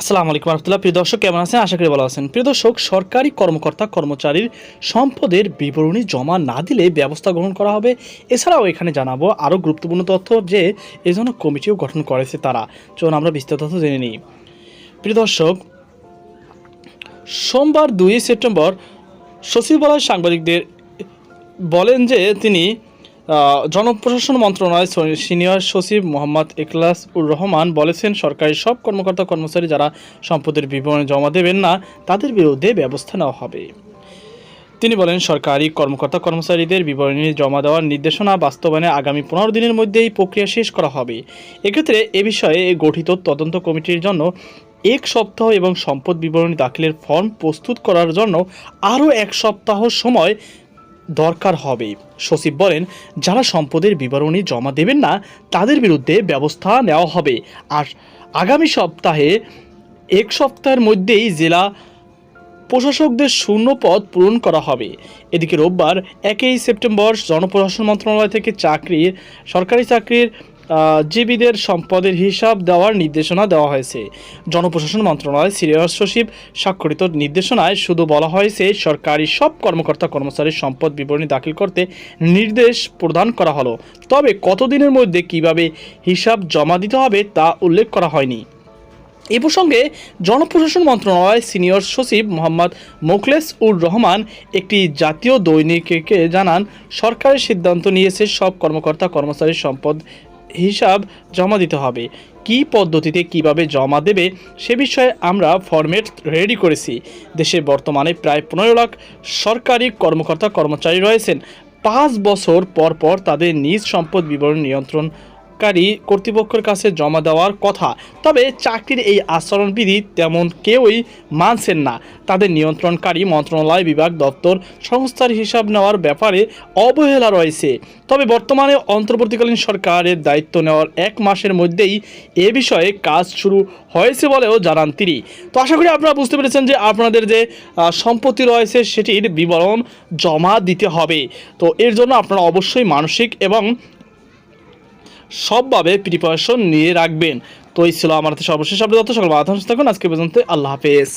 আসসালামু আলাইকুম রহমতুল্লাহ। প্রিয় দর্শক, কেমন আছেন? আশা করি ভালো আছেন। প্রিয় দর্শক, সরকারি কর্মকর্তা, কর্মচারীর সম্পদের বিবরণী জমা না দিলে ব্যবস্থা গ্রহণ করা হবে। এছাড়াও এখানে জানাব আরও গুরুত্বপূর্ণ তথ্য যে এজন্য কমিটিও গঠন করেছে তারা। চলুন আমরা বিস্তারিত তথ্য জেনে নিই। প্রিয় দর্শক, সোমবার দুই সেপ্টেম্বর সচিবালয় সাংবাদিকদের বলেন যে তিনি জনপ্রশাসন মন্ত্রণালয় সিনিয়র সচিব মোহাম্মদ ইকলাস উর রহমান বলেছেন, সরকারি সব কর্মকর্তা কর্মচারী যারা সম্পদের বিবরণী জমা দেবেন না, তাদের বিরুদ্ধে ব্যবস্থা নেওয়া হবে। তিনি বলেন, সরকারি কর্মকর্তা কর্মচারীদের বিবরণী জমা দেওয়ার নির্দেশনা বাস্তবায়নে আগামী পনেরো দিনের মধ্যে এই প্রক্রিয়া শেষ করা হবে। এক্ষেত্রে এ বিষয়ে গঠিত তদন্ত কমিটির জন্য এক সপ্তাহ এবং সম্পদ বিবরণী দাখিলের ফর্ম প্রস্তুত করার জন্য আরও এক সপ্তাহ সময় দরকার হবে। সচিব বলেন, যারা সম্পদের বিবরণী জমা দেবেন না, তাদের বিরুদ্ধে ব্যবস্থা নেওয়া হবে। আর আগামী সপ্তাহে এক সপ্তাহের মধ্যেই জেলা প্রশাসকদের শূন্য পদ পূরণ করা হবে। এদিকে রোববার একই সেপ্টেম্বর জনপ্রশাসন মন্ত্রণালয় থেকে চাকরির সরকারি চাকরির জীবীদের সম্পদের হিসাব দেওয়ার নির্দেশনা দেওয়া হয়েছে। জনপ্রশাসন মন্ত্রণালয় সিনিয়র সচিব স্বাক্ষরিত নির্দেশনায় শুধু বলা হয়েছে, সরকারি সব কর্মকর্তা কর্মচারীর সম্পদ বিবরণী দাখিল করতে নির্দেশ প্রদান করা হলো। তবে কতদিনের মধ্যে কীভাবে হিসাব জমা দিতে হবে তা উল্লেখ করা হয়নি। এ প্রসঙ্গে জনপ্রশাসন মন্ত্রণালয় সিনিয়র সচিব মোহাম্মদ মোখলেস উর রহমান একটি জাতীয় দৈনিককে জানান সরকারের সিদ্ধান্ত নিয়েছে সব কর্মকর্তা কর্মচারীর সম্পদ হিসাব জমা দিতে হবে। কি পদ্ধতিতে কীভাবে জমা দেবে সে বিষয়ে আমরা ফরম্যাট রেডি করেছি। দেশে বর্তমানে প্রায় পনেরো লাখ সরকারি কর্মকর্তা কর্মচারী রয়েছেন। পাঁচ বছর পর পর তাদের নিজ সম্পদ বিবরণ নিয়ন্ত্রণ কারী কর্তৃপক্ষের কাছে জমা দেওয়ার কথা। তবে চাকরির এই আচরণবিধি তেমন কেউই মানছেন না। তাদের নিয়ন্ত্রণকারী মন্ত্রণালয়, বিভাগ, দপ্তর, সংস্থার হিসাব নেওয়ার ব্যাপারে অবহেলা রয়েছে। তবে বর্তমানে অন্তর্বর্তীকালীন সরকারের দায়িত্ব নেওয়ার এক মাসের মধ্যেই এ বিষয়ে কাজ শুরু হয়েছে বলেও জানান তিনি। তো আশা করি আপনারা বুঝতে পেরেছেন যে আপনাদের যে সম্পত্তি রয়েছে সেটির বিবরণ জমা দিতে হবে। তো এর জন্য আপনারা অবশ্যই মানসিক এবং সবভাবে প্রিপারেশন নিয়ে রাখবেন। তো এই ছিল আমার সর্বশেষ আপডেট তথ্য সকল বাধা থাকুন আজকে পর্যন্ত আল্লাহ হাফেজ।